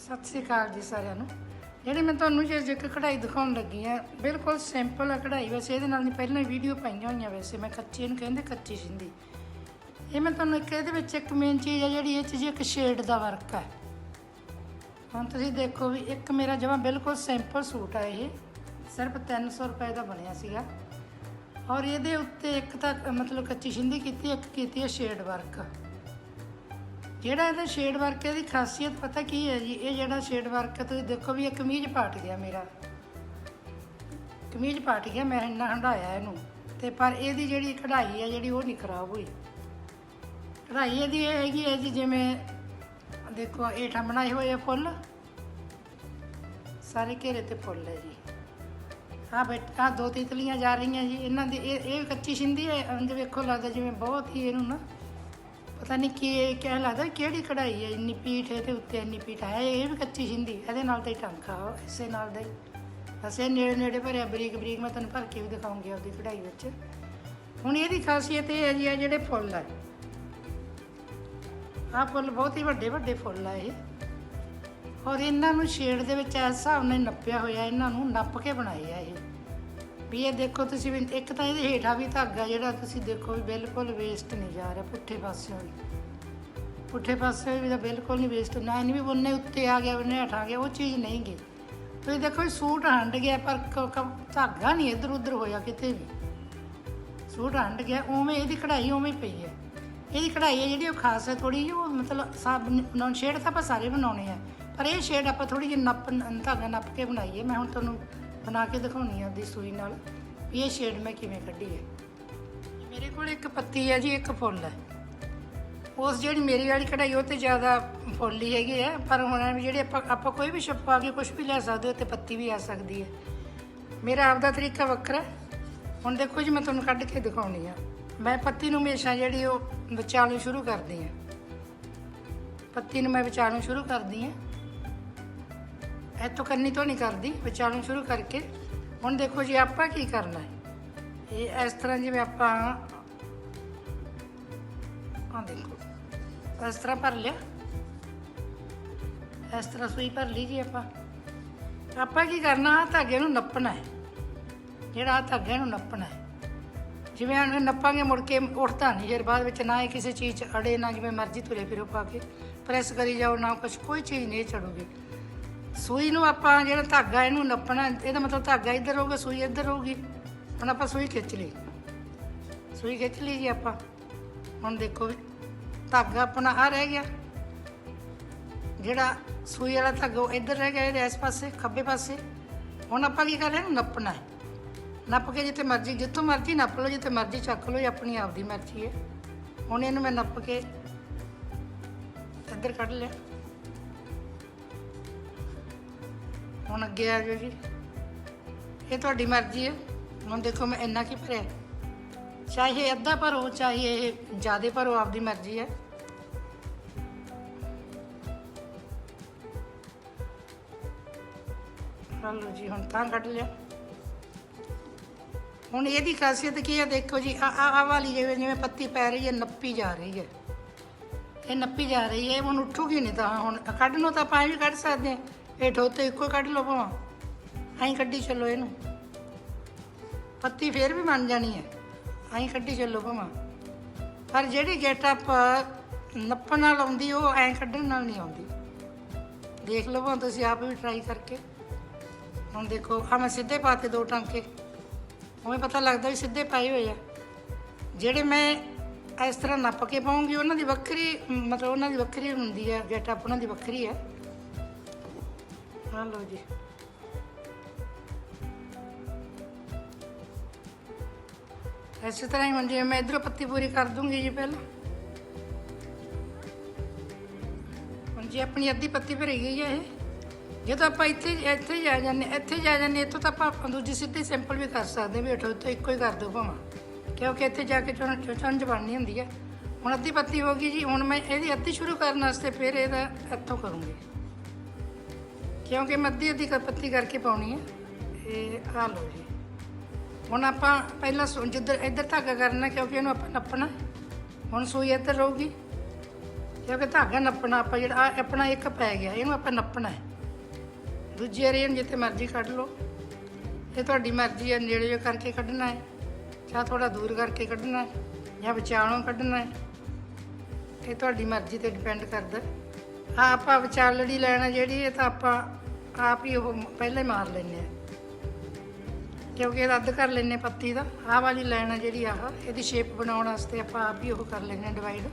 ਸਤਿ ਸ੍ਰੀ ਅਕਾਲ ਜੀ ਸਾਰਿਆਂ ਨੂੰ। ਜਿਹੜੀ ਮੈਂ ਤੁਹਾਨੂੰ ਜੇ ਇੱਕ ਕਢਾਈ ਦਿਖਾਉਣ ਲੱਗੀ ਆ ਬਿਲਕੁਲ ਸਿੰਪਲ ਆ ਕਢਾਈ। ਵੈਸੇ ਇਹਦੇ ਨਾਲ ਨਹੀਂ ਪਹਿਲਾਂ ਵੀਡੀਓ ਪਾਈਆਂ ਹੋਈਆਂ ਵੈਸੇ। ਮੈਂ ਕੱਚੀ ਨੂੰ ਕਹਿੰਦੇ ਕੱਚੀ ਸਿੰਧੀ। ਇਹ ਮੈਂ ਤੁਹਾਨੂੰ ਇੱਕ ਇਹਦੇ ਵਿੱਚ ਇੱਕ ਮੇਨ ਚੀਜ਼ ਆ ਜਿਹੜੀ ਇਹ ਚੀਜ਼ ਇੱਕ ਸ਼ੇਡ ਦਾ ਵਰਕ ਹੈ ਹੁਣ ਤੁਸੀਂ ਦੇਖੋ ਵੀ ਇੱਕ ਮੇਰਾ ਜਮਾ ਬਿਲਕੁਲ ਸਿੰਪਲ ਸੂਟ ਆ ਇਹ। ਸਿਰਫ 300 ਰੁਪਏ ਦਾ ਬਣਿਆ ਸੀਗਾ। ਔਰ ਇਹਦੇ ਉੱਤੇ ਇੱਕ ਤਾਂ ਮਤਲਬ ਕੱਚੀ ਸਿੰਧੀ ਕੀਤੀ, ਇੱਕ ਕੀਤੀ ਹੈ ਸ਼ੇਡ ਵਰਕ ਜਿਹੜਾ ਇਹਦਾ ਸ਼ੇਡ ਵਰਕ ਇਹਦੀ ਖਾਸੀਅਤ ਪਤਾ ਕੀ ਹੈ ਜੀ? ਇਹ ਜਿਹੜਾ ਸ਼ੇਡ ਵਰਕ ਤੁਸੀਂ ਦੇਖੋ ਵੀ ਇਹ ਕਮੀਜ਼ ਪਾਟ ਗਿਆ ਮੇਰਾ। ਕਮੀਜ਼ ਪਾਟ ਗਿਆ, ਮੈਂ ਇੰਨਾ ਹੰਡਾਇਆ ਇਹਨੂੰ। ਤੇ ਪਰ ਇਹਦੀ ਜਿਹੜੀ ਕਢਾਈ ਹੈ, ਜਿਹੜੀ ਉਹ ਨਹੀਂ ਖਰਾਬ ਹੋਈ। ਕਢਾਈ ਇਹਦੀ ਇਹ ਹੈਗੀ ਹੈ ਜੀ, ਜਿਵੇਂ ਦੇਖੋ, ਹੇਠਾਂ ਬਣਾਏ ਹੋਏ ਆ ਫੁੱਲ। ਸਾਰੇ ਘੇਰੇ ਤੇ ਫੁੱਲ ਹੈ ਜੀ। ਆ ਬੇਟਾ ਦੋ ਤਿਤਲੀਆਂ ਜਾ ਰਹੀਆਂ ਜੀ। ਇਹਨਾਂ ਦੀ ਇਹ ਇਹ ਕੱਚੀ ਸਿੰਧੀ ਹੈ ਅੰਜ ਵੇਖੋ ਲੱਗਦਾ ਜਿਵੇਂ ਬਹੁਤ ਹੀ ਇਹਨੂੰ ਨਾ ਪਤਾ ਨਹੀਂ ਕੀ ਇਹ ਲੱਗਦਾ ਕਿਹੜੀ ਕਢਾਈ ਹੈ ਇੰਨੀ ਪੀਠ ਹੈ ਤੇ ਉੱਤੇ ਇੰਨੀ ਪੀਠ ਹੈ ਇਹ ਵੀ ਕੱਚੀ ਸਿੰਧੀ ਇਹਦੇ ਨਾਲ ਤਾਂ ਹੀ ਟਾਂਕਾ ਵਾ, ਇਸੇ ਨਾਲ ਦਾ ਹੀ। ਅਸੀਂ ਨੇੜੇ ਨੇੜੇ ਭਰਿਆ ਬਰੀਕ ਬਰੀਕ ਮੈਂ ਤੁਹਾਨੂੰ ਭਰ ਕੇ ਵੀ ਦਿਖਾਉਂਗੀ ਆਪਦੀ ਕਢਾਈ ਵਿੱਚ। ਹੁਣ ਇਹਦੀ ਖਾਸੀਅਤ ਇਹ ਹੈ ਜੀ ਆ ਜਿਹੜੇ ਫੁੱਲ ਆ। ਆਹ ਫੁੱਲ ਬਹੁਤ ਹੀ ਵੱਡੇ ਵੱਡੇ ਫੁੱਲ ਆ ਇਹ। ਔਰ ਇਹਨਾਂ ਨੂੰ ਸ਼ੇਡ ਦੇ ਵਿੱਚ ਇਸ ਹਿਸਾਬ ਨਾਲ ਨੱਪਿਆ ਹੋਇਆ ਇਹਨਾਂ ਨੂੰ ਨੱਪ ਕੇ ਬਣਾਏ ਆ ਇਹ। ਵੀ ਇਹ ਦੇਖੋ ਤੁਸੀਂ ਵੀ, ਇੱਕ ਤਾਂ ਇਹਦੇ ਹੇਠਾਂ ਵੀ ਧਾਗਾ ਜਿਹੜਾ ਤੁਸੀਂ ਦੇਖੋ ਵੀ ਬਿਲਕੁਲ ਵੇਸਟ ਨਹੀਂ ਜਾ ਰਿਹਾ ਪੁੱਠੇ ਪਾਸਿਓਂ ਵੀ ਪੁੱਠੇ ਪਾਸੇ ਵੀ ਤਾਂ ਬਿਲਕੁਲ ਨਹੀਂ ਵੇਸਟ ਨਾ ਇਹਨੇ ਵੀ ਬੰਨੇ ਉੱਤੇ ਆ ਗਿਆ ਬੰਨੇ ਹੇਠਾਂ ਗਿਆ, ਉਹ ਚੀਜ਼ ਨਹੀਂ ਗਈ ਤੁਸੀਂ ਦੇਖੋ ਵੀ ਸੂਟ ਹੰਡ ਗਿਆ, ਪਰ ਕ- ਕ- ਧਾਗਾ ਨਹੀਂ ਇੱਧਰ ਉੱਧਰ ਹੋਇਆ ਕਿਤੇ ਵੀ। ਸੂਟ ਹੰਡ ਗਿਆ, ਉਵੇਂ ਇਹਦੀ ਕਢਾਈ ਉਵੇਂ ਹੀ ਪਈ ਹੈ। ਇਹਦੀ ਕਢਾਈ ਹੈ ਜਿਹੜੀ ਉਹ ਖਾਸ ਹੈ ਥੋੜੀ ਜਿਹੀ, ਉਹ ਮਤਲਬ ਸਭ ਬਣਾਉਣ ਸ਼ੇਡ ਤਾਂ ਆਪਾਂ ਸਾਰੇ ਬਣਾਉਣੇ ਆ। ਪਰ ਇਹ ਸ਼ੇਡ ਆਪਾਂ ਥੋੜੀ ਜਿਹੀ ਨੱਪ, ਧਾਗਾ ਨੱਪ ਕੇ ਬਣਾਈਏ। ਮੈਂ ਹੁਣ ਤੁਹਾਨੂੰ ਬਣਾ ਕੇ ਦਿਖਾਉਣੀ ਆ ਦੀ ਸੂਈ ਨਾਲ। ਵੀ ਇਹ ਸ਼ੇਡ ਮੈਂ ਕਿਵੇਂ ਕੱਢੀ ਹੈ। ਮੇਰੇ ਕੋਲ ਇੱਕ ਪੱਤੀ ਹੈ ਜੀ, ਇੱਕ ਫੁੱਲ ਹੈ। ਉਸ ਜਿਹੜੀ ਮੇਰੀ ਵਾਲੀ ਕਢਾਈ, ਉਹ ਤੇ ਜ਼ਿਆਦਾ ਫੁੱਲ ਹੀ ਹੈਗੇ ਆ ਪਰ ਹੁਣ ਜਿਹੜੇ ਆਪਾਂ ਆਪਾਂ ਕੋਈ ਵੀ ਛਪਾ ਕੇ ਕੁਝ ਵੀ ਲੈ ਸਕਦੇ ਹੋ, ਤੇ ਪੱਤੀ ਵੀ ਆ ਸਕਦੀ ਹੈ। ਮੇਰਾ ਆਪਦਾ ਤਰੀਕਾ ਵੱਖਰਾ ਹੁਣ ਦੇਖੋ ਜੀ, ਮੈਂ ਤੁਹਾਨੂੰ ਕੱਢ ਕੇ ਦਿਖਾਉਣੀ ਆ। ਮੈਂ ਪੱਤੀ ਨੂੰ ਹਮੇਸ਼ਾ ਜਿਹੜੀ ਉਹ ਵਿਚਾਲੋਂ ਸ਼ੁਰੂ ਕਰਦੀ ਆ ਪੱਤੀ ਨੂੰ ਮੈਂ ਵਿਚਾਲੋਂ ਸ਼ੁਰੂ ਕਰਦੀ ਆ ਇੱਥੋਂ ਕੰਨੀ ਤੋਂ ਨਹੀਂ ਕਰਦੀ, ਵਿਚਾਲੋਂ ਸ਼ੁਰੂ ਕਰਕੇ। ਹੁਣ ਦੇਖੋ ਜੀ, ਆਪਾਂ ਕੀ ਕਰਨਾ ਹੈ? ਇਹ ਇਸ ਤਰ੍ਹਾਂ ਜਿਵੇਂ ਆਪਾਂ ਆ ਦੇਖੋ, ਇਸ ਤਰ੍ਹਾਂ ਭਰ ਲਿਆ। ਇਸ ਤਰ੍ਹਾਂ ਸੂਈ ਭਰ ਲਈ ਜੀ ਆਪਾਂ। ਆਪਾਂ ਕੀ ਕਰਨਾ ਆ ਧਾਗੇ ਨੂੰ ਨੱਪਣਾ ਹੈ। ਜਿਹੜਾ ਆਹ ਧਾਗੇ ਨੂੰ ਨੱਪਣਾ ਹੈ। ਜਿਵੇਂ ਹੁਣ ਨੱਪਾਂਗੇ, ਮੁੜ ਕੇ ਉੱਠਦਾ ਨਹੀਂ। ਫਿਰ ਬਾਅਦ ਵਿੱਚ ਨਾ ਇਹ ਕਿਸੇ ਚੀਜ਼ 'ਚ ਅੜੇ, ਨਾ ਜਿਵੇਂ ਮਰਜ਼ੀ ਤੁਰੇ ਫਿਰੋ ਪਾ ਕੇ। ਪ੍ਰੈਸ ਕਰੀ ਜਾਓ, ਨਾ ਕੁਛ। ਕੋਈ ਚੀਜ਼ ਨਹੀਂ ਚੜੂਗੀ। ਸੂਈ ਨੂੰ ਆਪਾਂ ਜਿਹੜਾ ਧਾਗਾ ਇਹਨੂੰ ਨੱਪਣਾ, ਇਹਦਾ ਮਤਲਬ ਧਾਗਾ ਇੱਧਰ ਹੋਊਗਾ, ਸੂਈ ਇੱਧਰ ਹੋਊਗੀ। ਹੁਣ ਆਪਾਂ ਸੂਈ ਖਿੱਚ ਲਈ। ਸੂਈ ਖਿੱਚ ਲਈ ਜੀ ਆਪਾਂ। ਹੁਣ ਦੇਖੋ ਵੀ ਧਾਗਾ ਆਪਣਾ ਆ ਰਹਿ ਗਿਆ। ਜਿਹੜਾ ਸੂਈ ਵਾਲਾ ਧਾਗਾ ਉਹ ਇੱਧਰ ਰਹਿ ਗਿਆ, ਇਹਦੇ ਇਸ ਪਾਸੇ, ਖੱਬੇ ਪਾਸੇ। ਹੁਣ ਆਪਾਂ ਕੀ ਕਰ ਰਹੇ ਹਾਂ? ਨੱਪਣਾ ਹੈ। ਨੱਪ ਕੇ ਜਿੱਥੇ ਮਰਜ਼ੀ, ਜਿੱਥੋਂ ਮਰਜ਼ੀ ਨੱਪ ਲਓ, ਜਿੱਥੇ ਮਰਜ਼ੀ ਚੱਕ ਲਓ, ਇਹ ਆਪਣੀ ਆਪ ਦੀ ਮਰਜ਼ੀ ਹੈ। ਹੁਣ ਇਹਨੂੰ ਮੈਂ ਨੱਪ ਕੇ ਇੱਧਰ ਕੱਢ ਲਿਆ। ਹੁਣ ਅੱਗੇ ਆ ਜਾਓ ਜੀ। ਇਹ ਤੁਹਾਡੀ ਮਰਜ਼ੀ ਹੈ। ਹੁਣ ਦੇਖੋ ਮੈਂ ਇੰਨਾ ਕੀ ਭਰਿਆ। ਚਾਹੇ ਅੱਧਾ ਭਰੋ, ਚਾਹੇ ਇਹ ਜ਼ਿਆਦਾ ਭਰੋ, ਆਪਦੀ ਮਰਜ਼ੀ ਹੈ। ਹਲੋ ਜੀ, ਹੁਣ ਤਾਂ ਕੱਢ ਲਿਆ। ਹੁਣ ਇਹਦੀ ਖਾਸੀਅਤ ਕੀ ਹੈ, ਦੇਖੋ ਜੀ, ਆ ਆ ਵਾਲੀ ਜਿਵੇਂ ਜਿਵੇਂ ਪੱਤੀ ਪੈ ਰਹੀ ਹੈ, ਨੱਪੀ ਜਾ ਰਹੀ ਹੈ। ਇਹ ਨੱਪੀ ਜਾ ਰਹੀ ਹੈ ਹੁਣ ਉੱਠੂਗੀ ਨਹੀਂ ਤਾਂ। ਹੁਣ ਕੱਢ ਨੂੰ ਤਾਂ ਆਪਾਂ ਵੀ ਕੱਢ ਸਕਦੇ ਹਾਂ। ਹੇਠੋਂ ਠੋਤੇ ਇੱਕੋ ਹੀ ਕੱਢ ਲਓ ਭਾਵਾਂ। ਐਂ ਕੱਢੀ ਚੱਲੋ ਇਹਨੂੰ। ਪੱਤੀ ਫੇਰ ਵੀ ਬਣ ਜਾਣੀ ਹੈ। ਐਂ ਕੱਢੀ ਚੱਲੋ ਭਾਵਾਂ। ਪਰ ਜਿਹੜੀ ਗੈਟਅਪ ਨੱਪਣ ਨਾਲ ਆਉਂਦੀ, ਉਹ ਐਂ ਕੱਢਣ ਨਾਲ ਨਹੀਂ ਆਉਂਦੀ। ਦੇਖ ਲਓ ਭਾਵੇਂ ਤੁਸੀਂ ਆਪ ਵੀ ਟਰਾਈ ਕਰਕੇ। ਹੁਣ ਦੇਖੋ ਆ ਮੈਂ ਸਿੱਧੇ ਪਾਤੇ ਦੋ ਟਾਂਕੇ। ਉਵੇਂ ਪਤਾ ਲੱਗਦਾ ਵੀ ਸਿੱਧੇ ਪਾਏ ਹੋਏ ਆ। ਜਿਹੜੇ ਮੈਂ ਇਸ ਤਰ੍ਹਾਂ ਨੱਪ ਕੇ ਪਾਉਂਗੀ, ਉਹਨਾਂ ਦੀ ਵੱਖਰੀ, ਮਤਲਬ ਉਹਨਾਂ ਦੀ ਵੱਖਰੀ ਹੁੰਦੀ ਹੈ ਗੈਟਅਪ ਉਹਨਾਂ ਦੀ ਵੱਖਰੀ ਹੈ। ਹਾਂ ਲਓ ਜੀ। ਇਸੇ ਤਰ੍ਹਾਂ ਹੀ ਹੁਣ ਜਿਵੇਂ ਮੈਂ ਇਧਰੋਂ ਪੱਤੀ ਪੂਰੀ ਕਰ ਦੂੰਗੀ ਜੀ ਪਹਿਲਾਂ। ਹੁਣ ਜੀ ਆਪਣੀ ਅੱਧੀ ਪੱਤੀ ਭਰੀ ਗਈ ਹੈ ਇਹ। ਜਦੋਂ ਆਪਾਂ ਇੱਥੇ ਇੱਥੇ ਜਾ ਜਾਂਦੇ ਇੱਥੇ ਜਾ ਜਾਂਦੇ ਇੱਥੋਂ ਤਾਂ ਆਪਾਂ ਦੂਜੀ ਸਿੱਧੀ ਸਿੰਪਲ ਵੀ ਕਰ ਸਕਦੇ ਵੀ ਉਠੋ ਤੋਂ ਇੱਕੋ ਹੀ ਕਰ ਦਿਓ ਭਾਵਾਂ। ਕਿਉਂਕਿ ਇੱਥੇ ਜਾ ਕੇ ਚੁਣ ਚੁੰਝ ਬਣਨੀ ਹੁੰਦੀ ਹੈ ਹੁਣ ਅੱਧੀ ਪੱਤੀ ਹੋ ਗਈ ਜੀ, ਹੁਣ ਮੈਂ ਇਹਦੀ ਅੱਧੀ ਸ਼ੁਰੂ ਕਰਨ ਵਾਸਤੇ ਫਿਰ ਇਹਦਾ ਇੱਥੋਂ ਕਰੂੰਗੀ। ਕਿਉਂਕਿ ਮੈਂ ਅੱਧੀ ਪੱਤੀ ਕਰਕੇ ਪਾਉਣੀ ਹੈ। ਇਹ ਆ ਲਓ ਜੀ। ਹੁਣ ਆਪਾਂ ਪਹਿਲਾਂ ਸੂ- ਜਿੱਧਰ ਇੱਧਰ ਧਾਗਾ ਕਰਨਾ, ਕਿਉਂਕਿ ਇਹਨੂੰ ਆਪਾਂ ਨੱਪਣਾ। ਹੁਣ ਸੂਈ ਇੱਧਰ ਰਹੂਗੀ। ਕਿਉਂਕਿ ਧਾਗਾ ਨੱਪਣਾ, ਆਪਾਂ ਜਿਹੜਾ ਆਪਣਾ ਇੱਕ ਪੈ ਗਿਆ, ਇਹਨੂੰ ਆਪਾਂ ਨੱਪਣਾ ਹੈ। ਦੂਜੇ ਰੇਨ ਜਿੱਥੇ ਮਰਜ਼ੀ ਕੱਢ ਲਓ। ਇਹ ਤੁਹਾਡੀ ਮਰਜ਼ੀ ਹੈ, ਨੇੜੇ ਜਿਹੇ ਕਰਕੇ ਕੱਢਣਾ ਹੈ, ਜਾਂ ਥੋੜਾ ਦੂਰ ਕਰਕੇ ਕੱਢਣਾ ਹੈ, ਜਾਂ ਵਿਚਾਲੋਂ ਕੱਢਣਾ ਹੈ। ਇਹ ਤੁਹਾਡੀ ਮਰਜ਼ੀ ਤੇ ਡਿਪੈਂਡ ਕਰਦਾ ਆ ਆਪਾਂ ਵਿਚਾਲੜੀ ਲੈਣਾ ਜਿਹੜੀ, ਇਹ ਤਾਂ ਆਪਾਂ ਆਪ ਹੀ ਉਹ ਪਹਿਲਾਂ ਹੀ ਮਾਰ ਲੈਂਦੇ ਆ। ਕਿਉਂਕਿ ਇਹਦਾ ਅੱਧ ਕਰ ਲੈਂਦੇ ਪੱਤੀ ਦਾ। ਆਹ ਵਾਲੀ ਲੈਣਾ ਜਿਹੜੀ ਆਹ, ਇਹਦੀ ਸ਼ੇਪ ਬਣਾਉਣ ਵਾਸਤੇ ਆਪਾਂ ਆਪ ਹੀ ਉਹ ਕਰ ਲੈਂਦੇ ਆ ਡਿਵਾਈਡ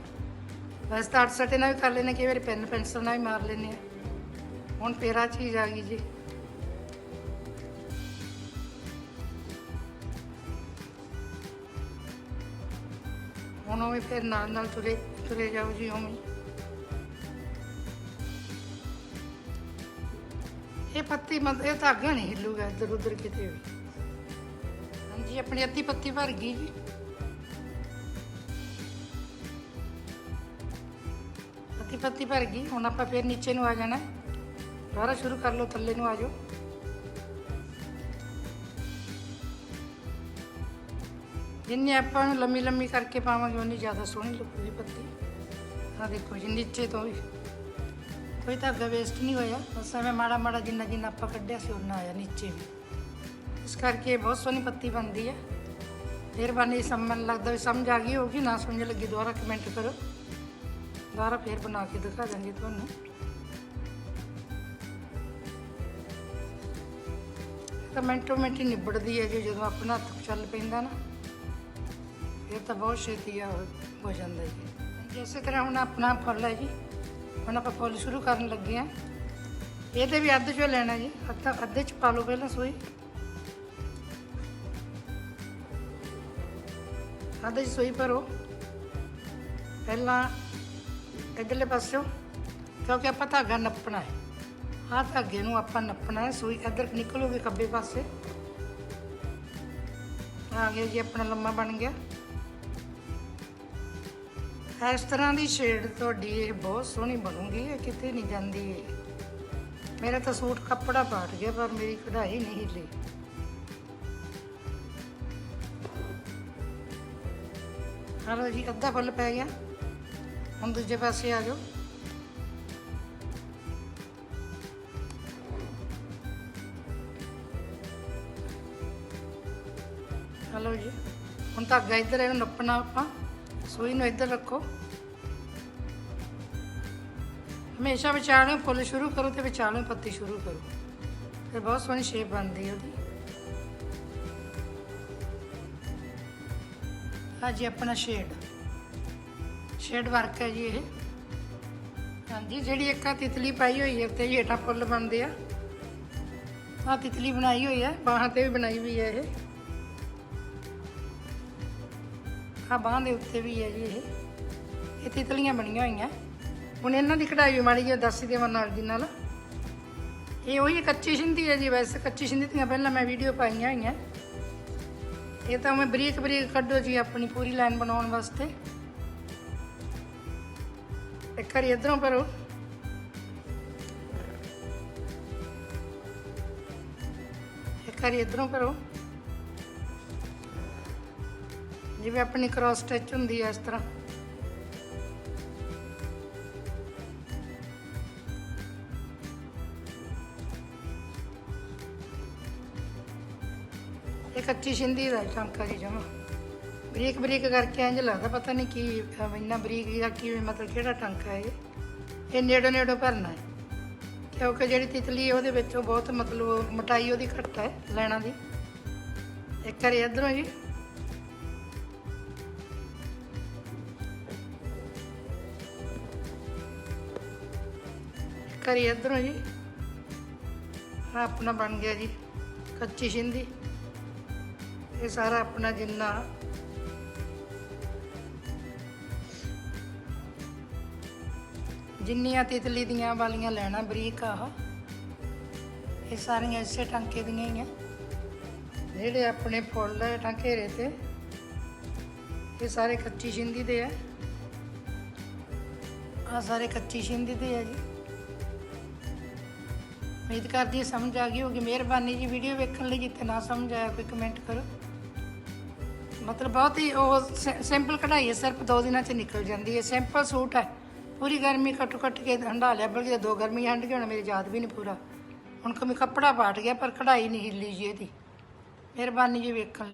ਵੈਸੇ ਤਾਂ ਅੱਠ ਸੱਟੇ ਨਾਲ ਵੀ ਕਰ ਲੈਂਦੇ ਕਈ ਵਾਰੀ ਪੈਨ ਪੈਨਸਲ ਨਾਲ ਵੀ ਮਾਰ ਲੈਂਦੇ ਆ। ਹੁਣ ਤੇਰਾ ਚੀਜ਼ ਆ ਗਈ ਜੀ। ਹੁਣ ਉਵੇਂ ਫਿਰ ਨਾਲ ਨਾਲ ਤੁਰੇ ਤੁਰੇ ਜਾਓ ਜੀ ਉਵੇਂ। ਇਹ ਪੱਤੀ ਮਤ ਇਹ ਧਾਗਾ ਨਹੀਂ ਹਿੱਲੂਗਾ ਇੱਧਰ ਉੱਧਰ ਕਿਤੇ ਵੀ। ਹਾਂਜੀ, ਆਪਣੀ ਅੱਧੀ ਪੱਤੀ ਭਰ ਗਈ ਜੀ। ਅੱਧੀ ਪੱਤੀ ਭਰ ਗਈ, ਹੁਣ ਆਪਾਂ ਫਿਰ ਨੀਚੇ ਨੂੰ ਆ ਜਾਣਾ। ਦੁਬਾਰਾ ਸ਼ੁਰੂ ਕਰ ਲਓ, ਥੱਲੇ ਨੂੰ ਆ ਜਾਓ। ਜਿੰਨੀ ਆਪਾਂ ਲੰਮੀ ਲੰਮੀ ਕਰਕੇ ਪਾਵਾਂਗੇ ਉਨੀ ਜ਼ਿਆਦਾ ਸੋਹਣੀ ਲੱਗੂਗੀ ਪੱਤੀ। ਆ ਦੇਖੋ ਜੀ, ਨੀਚੇ ਤੋਂ ਵੀ। ਕੋਈ ਧਾਗਾ ਵੇਸਟ ਨਹੀਂ ਹੋਇਆ। ਬਸ ਐਵੇਂ ਮਾੜਾ ਮਾੜਾ ਜਿੰਨਾ ਜਿੰਨਾ ਆਪਾਂ ਕੱਢਿਆ ਸੀ ਉਹਨਾਂ ਆਇਆ ਨੀਚੇ ਵੀ। ਇਸ ਕਰਕੇ ਬਹੁਤ ਸੋਹਣੀ ਪੱਤੀ ਬਣਦੀ ਹੈ ਫਿਰ ਬੰਨੇ ਸਮ ਮੈਨੂੰ ਲੱਗਦਾ ਵੀ ਸਮਝ ਆ ਗਈ ਹੋਗੀ ਨਾ ਸਮਝ ਲੱਗੀ ਦੁਬਾਰਾ ਕਮੈਂਟ ਕਰੋ। ਦੁਬਾਰਾ ਫਿਰ ਬਣਾ ਕੇ ਦਿਖਾ ਦਾਂਗੇ ਤੁਹਾਨੂੰ। ਤਾਂ ਮਿੰਟੋ ਮਿੰਟ ਹੀ ਨਿਬੜਦੀ ਹੈ ਜੀ, ਜਦੋਂ ਆਪਣਾ ਹੱਥ ਚੱਲ ਪੈਂਦਾ ਨਾ। ਇਹ ਤਾਂ ਬਹੁਤ ਛੇਤੀ ਆ ਹੋ ਜਾਂਦਾ ਜੀ। ਜਿਸੇ ਤਰ੍ਹਾਂ ਹੁਣ ਆਪਣਾ ਫੁੱਲ ਹੈ ਜੀ। ਹੁਣ ਆਪਾਂ ਫੁੱਲ ਸ਼ੁਰੂ ਕਰਨ ਲੱਗੇ ਆ ਇਹਦੇ ਵੀ ਅੱਧ ਚੋਂ ਲੈਣਾ ਜੀ। ਅੱਧਾ ਅੱਧੇ ਚ ਪਾ ਲਓ ਪਹਿਲਾਂ ਸੂਈ। ਅੱਧੇ ਚ ਸੂਈ ਭਰੋ। ਪਹਿਲਾਂ ਇਧਰਲੇ ਪਾਸਿਓ, ਕਿਉਂਕਿ ਆਪਾਂ ਧਾਗਾ ਨੱਪਣਾ ਹੈ। ਆਹ ਧਾਗੇ ਨੂੰ ਆਪਾਂ ਨੱਪਣਾ ਹੈ। ਸੂਈ ਇੱਧਰ ਨਿਕਲੂਗੀ ਖੱਬੇ ਪਾਸੇ। ਆ ਗਿਆ ਜੀ, ਆਪਣਾ ਲੰਮਾ ਬਣ ਗਿਆ। ਇਸ ਤਰ੍ਹਾਂ ਦੀ ਸ਼ੇਡ ਤੁਹਾਡੀ ਇਹ ਬਹੁਤ ਸੋਹਣੀ ਬਣੂਗੀ, ਇਹ ਕਿਤੇ ਨਹੀਂ ਜਾਂਦੀ। ਇਹ ਮੇਰਾ ਤਾਂ ਸੂਟ ਕੱਪੜਾ ਪਾਟ ਗਿਆ, ਪਰ ਮੇਰੀ ਕਢਾਈ ਨਹੀਂ ਹਿੱਲੀ। ਹਲੋ ਜੀ, ਅੱਧਾ ਫੁੱਲ ਪੈ ਗਿਆ। ਹੁਣ ਦੂਜੇ ਪਾਸੇ ਆ ਜਾਓ। ਹਲੋ ਜੀ, ਹੁਣ ਧਾਗਾ ਇੱਧਰ ਇਹਨੂੰ ਨੱਪਣਾ ਆਪਾਂ। ਸੂਈ ਨੂੰ ਇੱਧਰ ਰੱਖੋ। ਹਮੇਸ਼ਾ ਵਿਚਾਲੇ ਫੁੱਲ ਸ਼ੁਰੂ ਕਰੋ ਤੇ ਵਿਚਾਲੇ ਪੱਤੀ ਸ਼ੁਰੂ ਕਰੋ। ਫਿਰ ਬਹੁਤ ਸੋਹਣੀ ਸ਼ੇਪ ਬਣਦੀ ਹੈ ਉਹਦੀ। ਆ ਜੀ ਆਪਣਾ ਸ਼ੇਡ ਸ਼ੇਡ ਵਰਕ ਹੈ ਜੀ ਇਹ। ਹਾਂਜੀ, ਜਿਹੜੀ ਇੱਕ ਆ ਤਿਤਲੀ ਪਾਈ ਹੋਈ ਹੈ ਤੇ ਹੇਠਾਂ ਫੁੱਲ ਬਣਦੇ ਆ। ਆ ਤਿਤਲੀ ਬਣਾਈ ਹੋਈ ਹੈ, ਬਾਹਾਂ ਤੇ ਵੀ ਬਣਾਈ ਹੋਈ ਹੈ ਇਹ। ਆ ਬਾਹਾਂ ਦੇ ਉੱਤੇ ਵੀ ਹੈ ਜੀ ਇਹ। ਇਹ ਤਿਤਲੀਆਂ ਬਣੀਆਂ ਹੋਈਆਂ। ਹੁਣ ਇਹਨਾਂ ਦੀ ਕਢਾਈ ਵੀ ਮਾੜੀ ਜਿਹੀ ਦੱਸ ਦੇਵਾਂ ਨਾਲ ਦੀ ਨਾਲ। ਇਹ ਉਹੀ ਕੱਚੀ ਸਿੰਧੀ ਹੈ ਜੀ, ਵੈਸੇ ਕੱਚੀ ਸਿੰਧੀ ਦੀਆਂ ਪਹਿਲਾਂ ਮੈਂ ਵੀਡੀਓ ਪਾਈਆਂ ਹੋਈਆਂ। ਇਹ ਤਾਂ ਮੈਂ ਬਰੀਕ ਬਰੀਕ ਕੱਢੋ ਜੀ, ਆਪਣੀ ਪੂਰੀ ਲਾਈਨ ਬਣਾਉਣ ਵਾਸਤੇ। ਇੱਕ ਵਾਰੀ ਇਧਰੋਂ ਭਰੋ ਇੱਕ ਵਾਰੀ ਇਧਰੋਂ ਭਰੋ ਜਿਵੇਂ ਆਪਣੀ ਕ੍ਰਾਸ ਸਟਿਚ ਹੁੰਦੀ ਹੈ ਇਸ ਤਰ੍ਹਾਂ। ਇਹ ਕੱਚੀ ਸਿੰਧੀ ਦਾ ਟਾਂਕਾ ਜੀ ਜਮਾ। ਬਰੀਕ ਬਰੀਕ ਕਰਕੇ ਇੰਜ ਲੱਗਦਾ, ਪਤਾ ਨਹੀਂ ਕੀ ਇੰਨਾ ਬਰੀਕ ਜਾਂ ਕਿਵੇਂ ਮਤਲਬ ਕਿਹੜਾ ਟਾਂਕਾ ਹੈ ਇਹ। ਇਹ ਨੇੜੇ ਨੇੜੋ ਭਰਨਾ ਹੈ। ਕਿਉਂਕਿ ਜਿਹੜੀ ਤਿਤਲੀ ਹੈ ਉਹਦੇ ਵਿੱਚੋਂ ਬਹੁਤ ਮਤਲਬ ਮਟਾਈ ਉਹਦੀ ਘੱਟ ਹੈ ਲੈਣਾ ਦੀ। ਇੱਕ ਵਾਰੀ ਇਧਰੋਂ ਜੀ। ਇੱਕ ਵਾਰੀ ਇਧਰੋਂ ਜੀ। ਆਹ ਆਪਣਾ ਬਣ ਗਿਆ ਜੀ, ਕੱਚੀ ਸਿੰਧੀ ਇਹ ਸਾਰਾ ਆਪਣਾ ਜਿੰਨਾ। ਜਿੰਨੀਆਂ ਤਿਤਲੀ ਦੀਆਂ ਵਾਲੀਆਂ ਲੈਣਾ ਬਰੀਕ ਆਹ ਇਹ ਸਾਰੀਆਂ ਇਸੇ ਟਾਂਕੇ ਦੀਆਂ ਹੀ ਆ। ਜਿਹੜੇ ਆਪਣੇ ਫੁੱਲ ਹੈ ਟਾਂਕੇਰੇ ਤੇ। ਇਹ ਸਾਰੇ ਕੱਚੀ ਸਿੰਧੀ ਦੇ ਆ। ਆ ਸਾਰੇ ਕੱਚੀ ਸਿੰਧੀ ਦੇ ਆ ਜੀ। ਉਮੀਦ ਕਰਦੀ ਹਾਂ ਸਮਝ ਆ ਗਈ ਹੋਗੀ ਮਿਹਰਬਾਨੀ ਜੀ ਵੀਡੀਓ ਵੇਖਣ ਲਈ ਜਿੱਥੇ ਨਾ ਸਮਝ ਆਇਆ ਕੋਈ ਕਮੈਂਟ ਕਰੋ। ਮਤਲਬ ਬਹੁਤ ਹੀ ਉਹ ਸਿੰ- ਸਿੰਪਲ ਕਢਾਈ ਹੈ, ਸਿਰਫ ਦੋ ਦਿਨਾਂ 'ਚ ਨਿਕਲ ਜਾਂਦੀ ਹੈ। ਸਿੰਪਲ ਸੂਟ ਹੈ। ਪੂਰੀ ਗਰਮੀ ਕੱਟ ਕੱਟ ਕੇ ਹੰਡਾ ਲਿਆ, ਬਲਕਿ ਦੋ ਗਰਮੀ ਹੰਡ ਗਏ ਹੁਣ ਮੇਰੇ ਯਾਦ ਵੀ ਨਹੀਂ ਪੂਰਾ। ਹੁਣ ਕਮੀ ਕੱਪੜਾ ਪਾਟ ਗਿਆ, ਪਰ ਕਢਾਈ ਨਹੀਂ ਹਿੱਲੀ ਜੀ ਇਹਦੀ। ਮਿਹਰਬਾਨੀ ਜੀ ਵੇਖਣ ਲਈ।